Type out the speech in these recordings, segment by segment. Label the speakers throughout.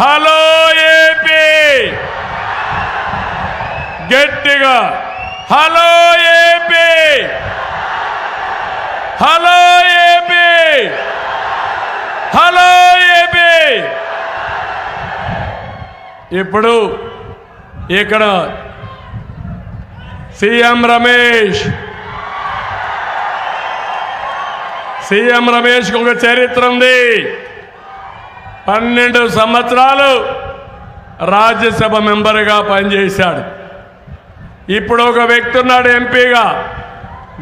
Speaker 1: Hello AP! గట్టిగా. Hello AP! Hello AP! Hello AP! ఇప్పుడు ఇక్కడ సీఎం రమేష్. సీఎం రమేష్కి ఒక చరిత్ర ఉంది. పన్నెండు సంవత్సరాలు రాజ్యసభ మెంబర్గా పనిచేశాడు. ఇప్పుడు ఒక వ్యక్తి ఉన్నాడు ఎంపీగా.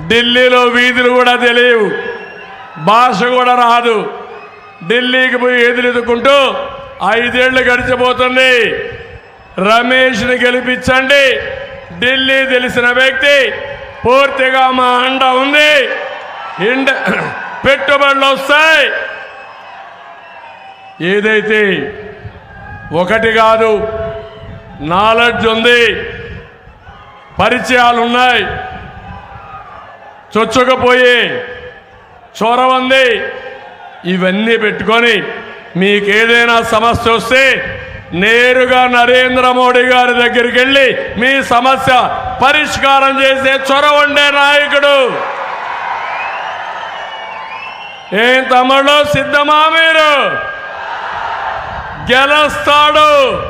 Speaker 1: ఢిల్లీలో వీధులు కూడా తెలియవు. భాష కూడా రాదు. ఢిల్లీకి పోయి ఎదురెదుకుంటూ ఐదేళ్ళు గడిచిపోతుంది. రమేష్ని గెలిపించండి. ఢిల్లీ తెలిసిన వ్యక్తి. పూర్తిగా మా అండ ఉంది. ఇండ పెట్టుబడులు వస్తాయి. ఏదైతే ఒకటి కాదు నాలెడ్జ్ ఉంది పరిచయాలు ఉన్నాయి చొచ్చుకపోయి చొరవ ఉంది ఇవన్నీ పెట్టుకొని మీకు ఏదైనా సమస్య వస్తే నేరుగా నరేంద్ర మోడీ గారి దగ్గరికి వెళ్ళి మీ సమస్య పరిష్కారం చేసే చొరవ ఉండే నాయకుడు. ఏం తమ్ముళ్ళు? సిద్ధమా మీరు? గెలుస్తాడు.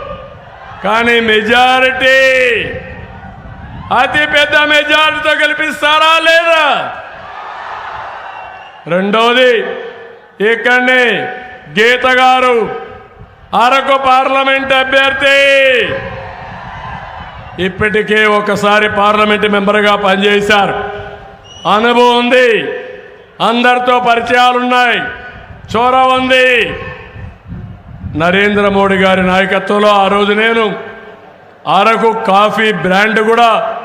Speaker 1: కానీ మెజారిటీ అతి పెద్ద మెజారిటీతో గెలిపిస్తారా లేదా? రెండోది ఇక్కడనే గీత గారు అరకు పార్లమెంట్ అభ్యర్థి. ఇప్పటికే ఒకసారి పార్లమెంట్ మెంబర్గా పనిచేశారు. అనుభవం ఉంది. అందరితో పరిచయాలున్నాయి. చోర ఉంది. నరేంద్ర మోడీ గారి నాయకత్వంలో ఆ రోజు నేను అరకు కాఫీ బ్రాండ్ కూడా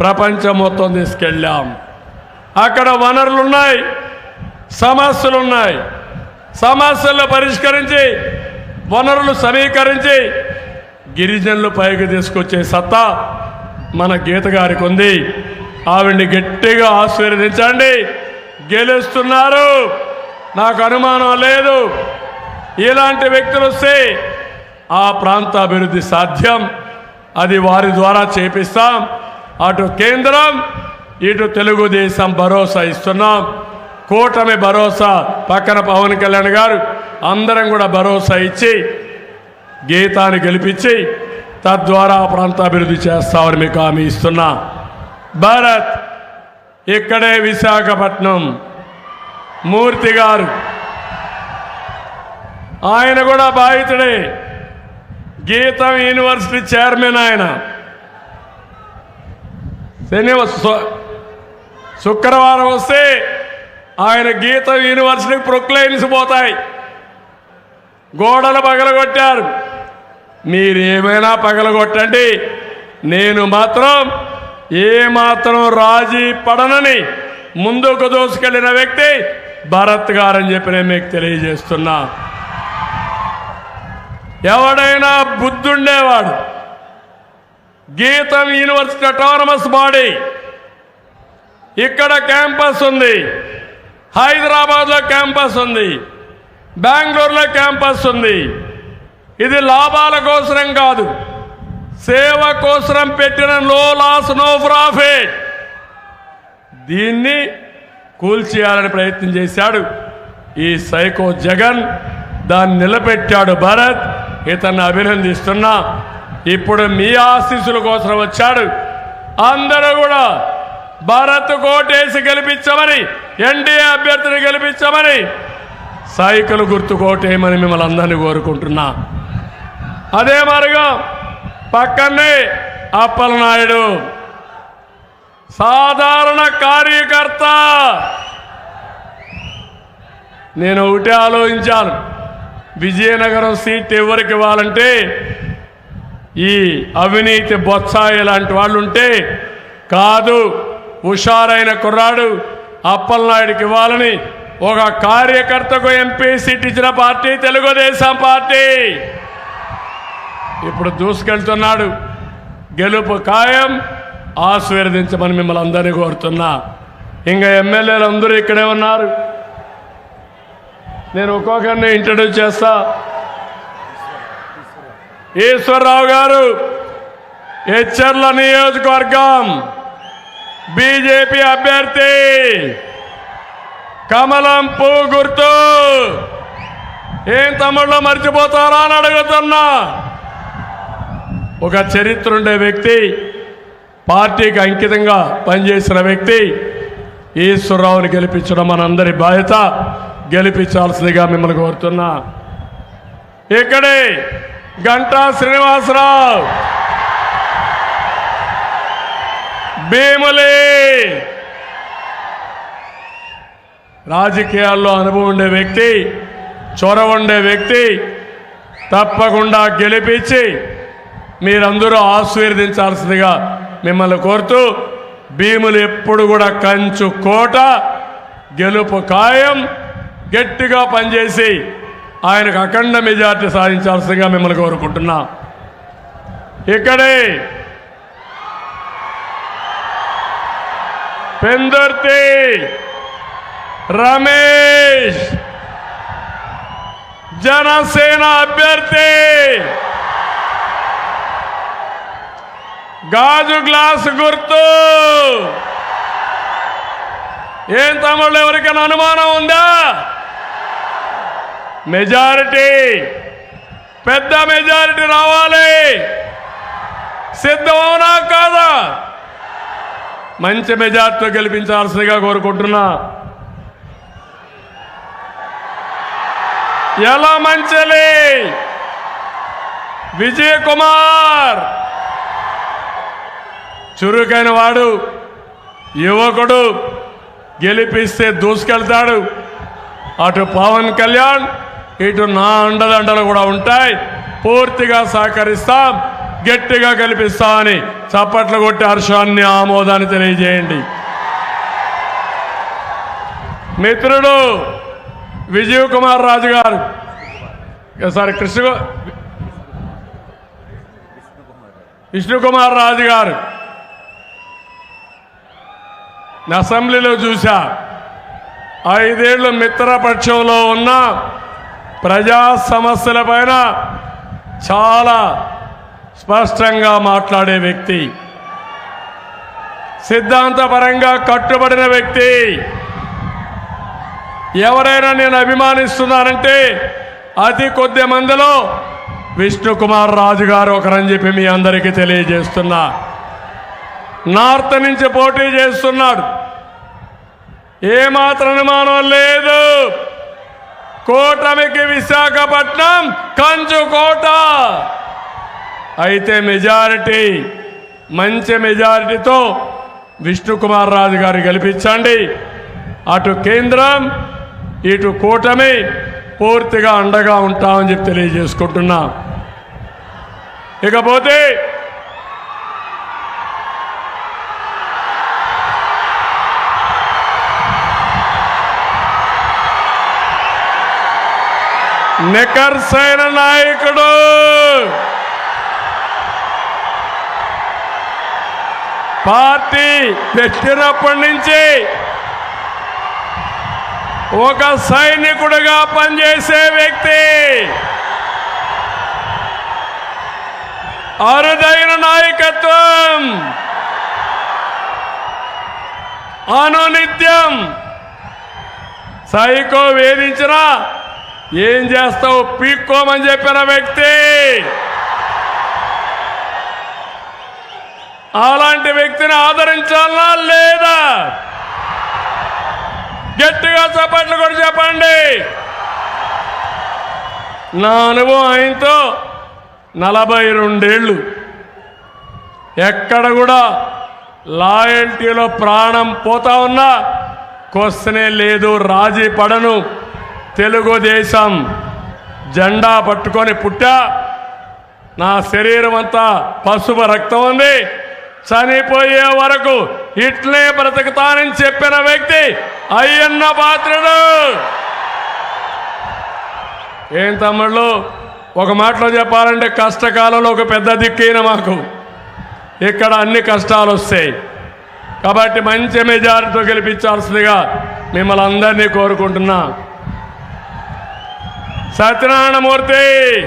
Speaker 1: ప్రపంచం మొత్తం తీసుకెళ్ళాం. అక్కడ వనరులు ఉన్నాయి సమస్యలు ఉన్నాయి. సమస్యలను పరిష్కరించి వనరులు సమీకరించి గిరిజనులు పైకి తీసుకొచ్చే సత్తా మన గీత గారికి ఉంది. ఆవిడ్ని గట్టిగా ఆశీర్వదించండి. గెలుస్తున్నారు. నాకు అనుమానం లేదు. ఇలాంటి వ్యక్తులు వస్తే ఆ ప్రాంత అభివృద్ధి సాధ్యం. అది వారి ద్వారా చేపిస్తాం. అటు కేంద్రం ఇటు తెలుగుదేశం భరోసా ఇస్తున్నాం. కూటమి భరోసా పక్కన పవన్ కళ్యాణ్ గారు అందరం కూడా భరోసా ఇచ్చి గీతాన్ని గెలిపించి తద్వారా ఆ ప్రాంత అభివృద్ధి చేస్తామని మీకు హామీ ఇస్తున్నా. భారత్ ఇక్కడే విశాఖపట్నం. మూర్తి గారు ఆయన కూడా బాధితుడే. గీతం యూనివర్సిటీ చైర్మన్ ఆయన. శనివారం శుక్రవారం వస్తే ఆయన గీతం యూనివర్సిటీకి ప్రొక్లైన్స్ పోతాయి. గోడలు పగలగొట్టారు. మీరు ఏమైనా పగలగొట్టండి. నేను మాత్రం ఏ మాత్రం రాజీ పడనని ముందుకు దోసుకెళ్ళిన వ్యక్తి భరత్ గారని చెప్పి నేను మీకు తెలియజేస్తున్నా. ఎవడైనా బుద్ధుండేవాడు. గీతం యూనివర్సిటీ అటానమస్ బాడీ ఇక్కడ క్యాంపస్ ఉంది. హైదరాబాద్లో క్యాంపస్ ఉంది. బెంగళూరులో క్యాంపస్ ఉంది. ఇది లాభాల కోసరం కాదు. సేవ కోసరం పెట్టిన నో లాస్ నో ప్రాఫిట్ దీన్ని కూల్చేయాలని ప్రయత్నం చేశాడు ఈ సైకో జగన్. దాన్ని నిలబెట్టాడు భరత్. ఇతన్ని అభినందిస్తున్నా. ఇప్పుడు మీ ఆశీస్సుల కోసం వచ్చాడు. అందరూ కూడా భారత్ కోటేసి గెలిపించమని ఎన్డీఏ అభ్యర్థిని గెలిపించమని సైకిల్ గుర్తు కోటేయమని మిమ్మల్ని అందరినీ కోరుకుంటున్నా. అదే మార్గం పక్కనే అప్పలనాయుడు. సాధారణ కార్యకర్త. నేను ఒకటే ఆలోచించాను. విజయనగరం సీట్ ఎవరికి ఇవ్వాలంటే ఈ అవినీతి బొత్సాయి లాంటి వాళ్ళు ఉంటే కాదు హుషారైన కుర్రాడు అప్పలనాయుడికి ఇవ్వాలని ఒక కార్యకర్తకు ఎంపీ సీట్ ఇచ్చిన పార్టీ తెలుగుదేశం పార్టీ. ఇప్పుడు దూసుకెళ్తున్నాడు. గెలుపు ఖాయం ఆశీర్వదించమని మిమ్మల్ని అందరినీ కోరుతున్నా. ఇంకా ఎమ్మెల్యేలు అందరూ ఇక్కడే ఉన్నారు. నేను ఒక్కొక్కరిని ఇంట్రడ్యూస్ చేస్తా. ఈశ్వరరావు గారు హెచ్చర్ల నియోజకవర్గం బీజేపీ అభ్యర్థి కమలం పువ్వు గుర్తు ఏం తమ్ముళ్ళు మర్చిపోతారా అని అడుగుతున్నా. ఒక చరిత్ర ఉండే వ్యక్తి పార్టీకి అంకితంగా పనిచేసిన వ్యక్తి ఈశ్వరరావుని గెలిపించడం మనందరి బాధ్యత. గెలిపించాల్సిందిగా మిమ్మల్ని కోరుతున్నా. ఇక్కడే గంటా శ్రీనివాసరావు. భీములి. రాజకీయాల్లో అనుభవం ఉండే వ్యక్తి చొరవ ఉండే వ్యక్తి తప్పకుండా గెలిపించి మీరందరూ ఆశీర్వదించాల్సిందిగా మిమ్మల్ని కోరుతూ భీములు ఎప్పుడు కూడా కంచు కోట గెలుపు ఖాయం. గట్టిగా పనిచేసి ఆయనకు అఖండ మెజార్టీ సాధించాల్సిందిగా మిమ్మల్ని కోరుకుంటున్నా. ఇక్కడే పెందర్తి రమేష్ జనసేన అభ్యర్థి. గాజు గ్లాస్ గుర్తు. ఏం తమ్ముళ్ళు ఎవరికైనా అనుమానం ఉందా? మెజారిటీ పెద్ద మెజారిటీ రావాలి. సిద్ధమవునా కాదా? మంచి మెజార్టీతో గెలిపించాల్సిందిగా కోరుకుంటున్నా. ఎలా మంచలి విజయ్ కుమార్ చురుకైన వాడు యువకుడు గెలిపిస్తే దూసుకెళ్తాడు. అటు పవన్ కళ్యాణ్ ఇటు నా అండదండలు కూడా ఉంటాయి. పూర్తిగా సహకరిస్తాం. గట్టిగా కల్పిస్తామని చప్పట్లు కొట్టి హర్షాన్ని ఆమోదాన్ని తెలియజేయండి. మిత్రుడు విజయ్ కుమార్ రాజు గారు. సారీ కృష్ణ విష్ణుకుమార్ రాజు గారు. అసెంబ్లీలో చూశా ఐదేళ్ళు మిత్రపక్షంలో ఉన్న ప్రజా సమస్యల పైన చాలా స్పష్టంగా మాట్లాడే వ్యక్తి సిద్ధాంతపరంగా కట్టుబడిన వ్యక్తి. ఎవరైనా నేను అభిమానిస్తున్నానంటే అతి కొద్ది మందిలో విష్ణుకుమార్ రాజు గారు ఒకరని చెప్పి మీ అందరికీ తెలియజేస్తున్నా. నార్త్ నుంచి పోటీ చేస్తున్నాడు. ఏమాత్రం అనుమానం లేదు. కూటమికి విశాఖపట్నం కంచుకోట అయితే మెజారిటీ మంచి మెజారిటీతో విష్ణుకుమార్ రాజు గారు గెలిపించండి. అటు కేంద్రం ఇటు కూటమి పూర్తిగా అండగా ఉంటామని చెప్పి తెలియజేసుకుంటున్నా. ఇకపోతే నికర్సైన నాయకుడు. పార్టీ పెట్టినప్పటి నుంచి ఒక సైనికుడిగా పనిచేసే వ్యక్తి అరుదైన నాయకత్వం అనునిత్యం సైకో వేధించినా ఏం చేస్తావు? పీక్కోమని చెప్పిన వ్యక్తి. అలాంటి వ్యక్తిని ఆదరించాలా లేదా? గట్టిగా చప్పట్లు కూడా చెప్పండి. నా అనుభవం ఆయనతో నలభై రెండేళ్ళు. ఎక్కడ కూడా లాయల్టీలో ప్రాణం పోతా ఉన్నా క్వశ్చనే లేదు రాజీ పడను. తెలుగుదేశం జెండా పట్టుకొని పుట్టా. నా శరీరం అంతా పసుపు రక్తం ఉంది. చనిపోయే వరకు ఇట్లే బ్రతకతానని చెప్పిన వ్యక్తి అయ్యన్న పాత్రుడు. ఏం తమ్ముళ్ళు? ఒక మాటలో చెప్పాలంటే కష్టకాలంలో ఒక పెద్ద దిక్కైన మాకు. ఇక్కడ అన్ని కష్టాలు వస్తాయి. కాబట్టి మంచి మెజారిటీతో గెలిపించాల్సిందిగా మిమ్మల్ని అందరినీ కోరుకుంటున్నా. సత్యనారాయణమూర్తి.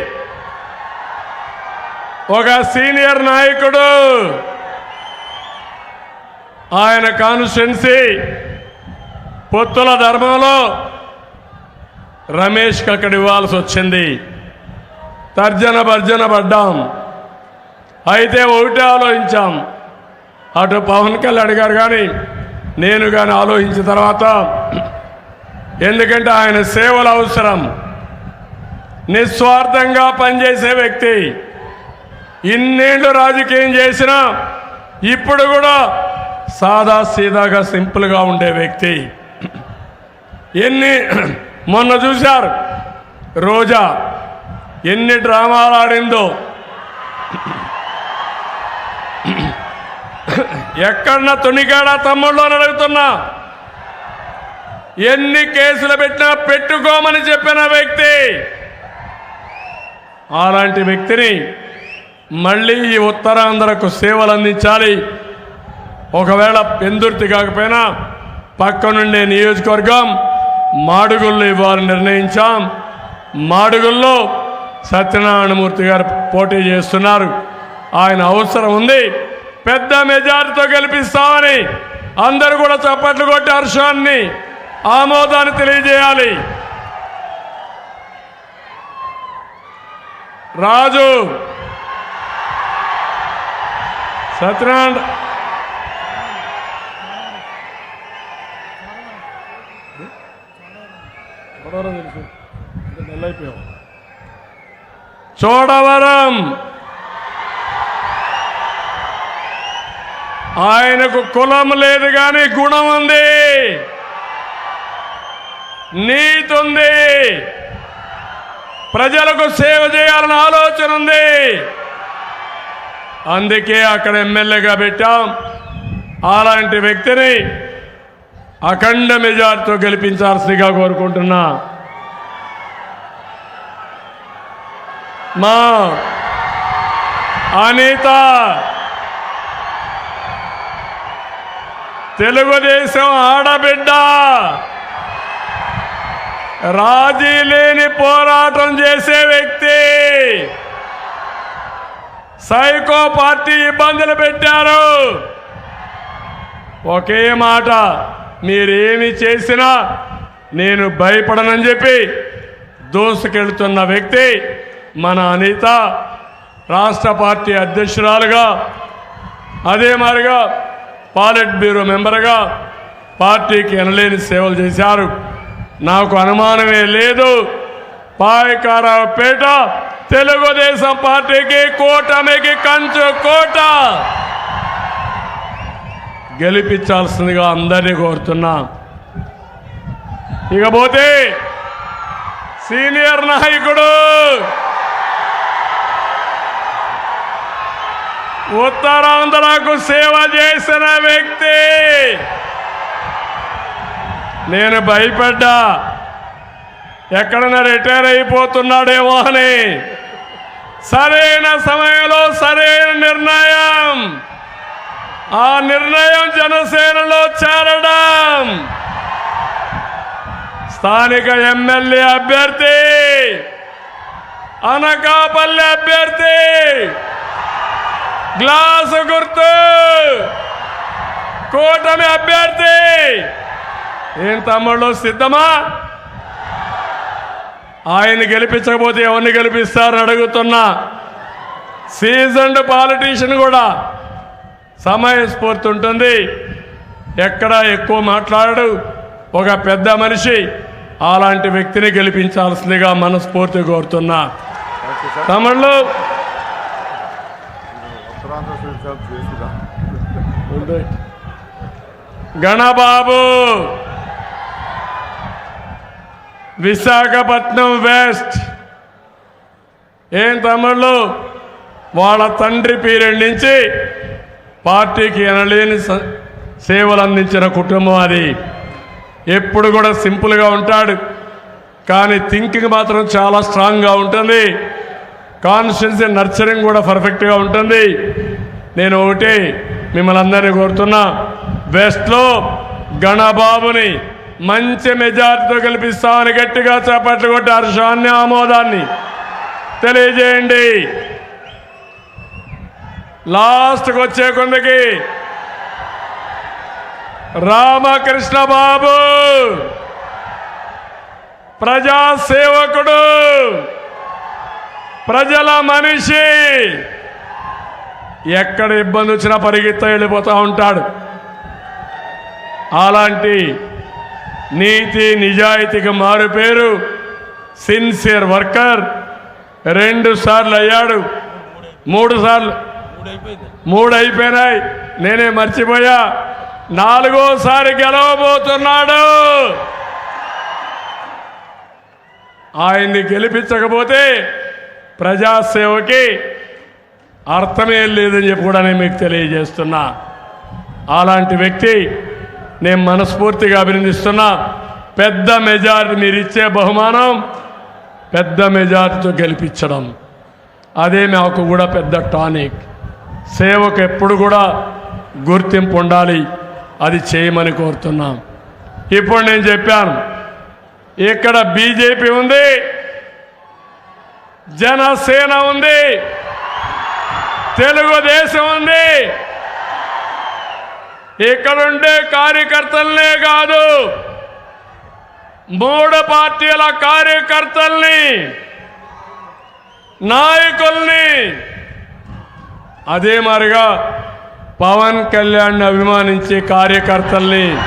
Speaker 1: ఒక సీనియర్ నాయకుడు. ఆయన కాన్స్టిట్యున్సీ పొత్తుల ధర్మంలో రమేష్కి అక్కడ ఇవ్వాల్సి వచ్చింది. తర్జన భర్జన పడ్డాం. అయితే ఒకటే ఆలోచించాం. అటు పవన్ కళ్యాణ్ గారు కానీ నేను కానీ ఆలోచించిన తర్వాత ఎందుకంటే ఆయన సేవలు అవసరం. నిస్వార్థంగా పనిచేసే వ్యక్తి. ఇన్నేళ్ళు రాజకీయం చేసినా ఇప్పుడు కూడా సాదా సీదాగా సింపుల్గా ఉండే వ్యక్తి. ఎన్ని మొన్న చూశారు? రోజా ఎన్ని డ్రామాలు ఆడిందో. ఎక్కడన్నా తునికాడా తమ్ముళ్ళు అని అడుగుతున్నా. ఎన్ని కేసులు పెట్టినా పెట్టుకోమని చెప్పిన వ్యక్తి అలాంటి వ్యక్తిని మళ్ళీ ఈ ఉత్తరాంధ్రకు సేవలు అందించాలి ఒకవేళ పెందుర్తి కాకపోయినా పక్కనుండే నియోజకవర్గం మాడుగుల్లో ఇవ్వాలని నిర్ణయించాం. మాడుగుల్లో సత్యనారాయణమూర్తి గారు పోటీ చేస్తున్నారు. ఆయన అవసరం ఉంది. పెద్ద మెజారిటీతో గెలిపిస్తామని అందరూ కూడా చప్పట్లు కొట్టి హర్షాన్ని ఆమోదాన్ని తెలియజేయాలి. రాజు. సత్యనారాయణ. చోడవరం. ఆయనకు కులం లేదు కానీ గుణం ఉంది. నీతి ఉంది. ప్రజలకు సేవ చేయాలన్న ఆలోచన ఉంది. అందుకే అక్కడ ఎమ్మెల్యేగా పెట్టాం. అలాంటి వ్యక్తిని అఖండ మెజార్టీతో గెలిపించాల్సిందిగా కోరుకుంటున్నా. మా అనిత తెలుగుదేశం ఆడబిడ్డ రాజీ లేని పోరాటం చేసే వ్యక్తి. సైకో పార్టీ ఇబ్బందులు పెట్టారు. ఒకే మాట మీరేమి చేసినా నేను భయపడనని చెప్పి దూసుకెళ్తున్న వ్యక్తి మన అనిత రాష్ట్ర పార్టీ అధ్యక్షురాలుగా అదే మాదిరిగా పాలిట్ బ్యూరో మెంబర్గా పార్టీకి ఎనలేని సేవలు చేశారు. నాకు అనుమానమే లేదు. పాయకారావుపేట తెలుగుదేశం పార్టీకి కూటమికి కంచు కోట. గెలిపించాల్సిందిగా అందరినీ కోరుతున్నా. ఇకపోతే సీనియర్ నాయకుడు ఉత్తరాంధ్రకు సేవ చేసిన వ్యక్తి నేను భయపడ్డా. ఎక్కడన్నా రిటైర్ అయిపోతున్నాడేమో అని. సరైన సమయంలో సరైన నిర్ణయం. ఆ నిర్ణయం జనసేనలో చేరడం. స్థానిక ఎమ్మెల్యే అభ్యర్థి. అనకాపల్లి అభ్యర్థి. గ్లాసు గుర్తు. కూటమి అభ్యర్థి. ఏం తమ్ముళ్ళు సిద్ధమా? ఆయన గెలిపించకపోతే ఎవరిని గెలిపిస్తారని అడుగుతున్నా. సీజన్డ్ పాలిటీషియన్ కూడా సమయస్ఫూర్తి ఉంటుంది ఎక్కడ ఎక్కువ మాట్లాడడు. ఒక పెద్ద మనిషి అలాంటి వ్యక్తిని గెలిపించాల్సిందిగా మనస్ఫూర్తి కోరుతున్నా. తమిళ్ళు గణబాబు. విశాఖపట్నం వెస్ట్. ఏం తమ్ముళ్ళు? వాళ్ళ తండ్రి పీరియడ్ నుంచి పార్టీకి ఎనలేని స- సేవలు అందించిన కుటుంబం అది. ఎప్పుడు కూడా సింపుల్గా ఉంటాడు. కానీ థింకింగ్ మాత్రం చాలా స్ట్రాంగ్గా ఉంటుంది. కాన్స్టిట్యున్సీ నర్చరింగ్ కూడా పర్ఫెక్ట్గా ఉంటుంది. నేను ఒకటి మిమ్మల్ని అందరినీ కోరుతున్నా. వెస్ట్లో గణబాబుని మంచి మెజార్టీతో గెలిపిస్తామని గట్టిగా చేపట్లు కొట్టి హర్షాన్ని ఆమోదాన్ని తెలియజేయండి. లాస్ట్కి వచ్చే కొందకి రామకృష్ణ బాబు ప్రజాసేవకుడు ప్రజల మనిషి ఎక్కడ ఇబ్బంది వచ్చినా పరిగెత్త వెళ్ళిపోతూ ఉంటాడు. అలాంటి నీతి నిజాయితీకి మారు పేరు సిన్సియర్ వర్కర్. రెండు సార్లు అయ్యాడు. మూడు సార్లు. మూడు అయిపోయినాయి నేనే మర్చిపోయా. నాలుగోసారి గెలవబోతున్నాడు. ఆయన్ని గెలిపించకపోతే ప్రజాసేవకి అర్థమే లేదని చెప్పి కూడా నేను మీకు తెలియజేస్తున్నా. అలాంటి వ్యక్తి నేను మనస్ఫూర్తిగా అభినందిస్తున్నా. పెద్ద మెజారిటీ మీరు ఇచ్చే బహుమానం పెద్ద మెజారిటీతో గెలిపించడం. అదే మాకు కూడా పెద్ద టానిక్. సేవకు ఎప్పుడు కూడా గుర్తింపు ఉండాలి. అది చేయమని కోరుతున్నాం. ఇప్పుడు నేను చెప్పాను. ఇక్కడ బీజేపీ ఉంది. జనసేన ఉంది. తెలుగుదేశం ఉంది. ఇక్కడుండే కార్యకర్తలనే కాదు. మూడు పార్టీల కార్యకర్తల్ని నాయకుల్ని. అదే మరిగా పవన్ కళ్యాణ్ అభిమానించే కార్యకర్తల్ని